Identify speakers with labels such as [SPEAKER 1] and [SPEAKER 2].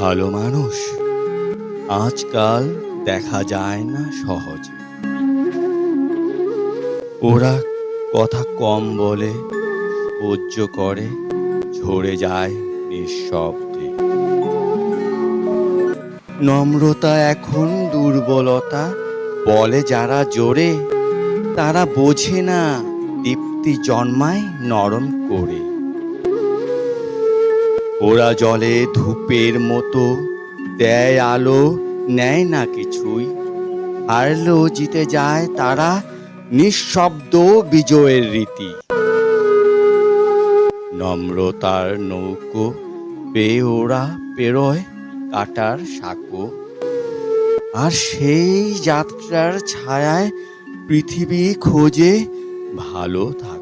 [SPEAKER 1] ভালো মানুষ। আজকাল দেখা যায় না সহজে। ওরা কথা কম বলে সহ্য করে, ঝরে যায় নিঃশব্দে। নম্রতা এখন দুর্বলতা, বলে যারা জোরে, তারা বোঝে না, দীপ্তি জন্মায় নরম করে। ওরা জলে ধূপের মতো। দেয় আলো, নেয় না কিছুই। হারলেও জিতে যায় তারা নিঃশব্দ বিজয়ের রীতি। নম্রতার নৌকো পেয়ে ওরা পেরোয় কাটার সাঁকো। আর সেই যাত্রার ছায়ায় পৃথিবী খোঁজে ভালো থাকে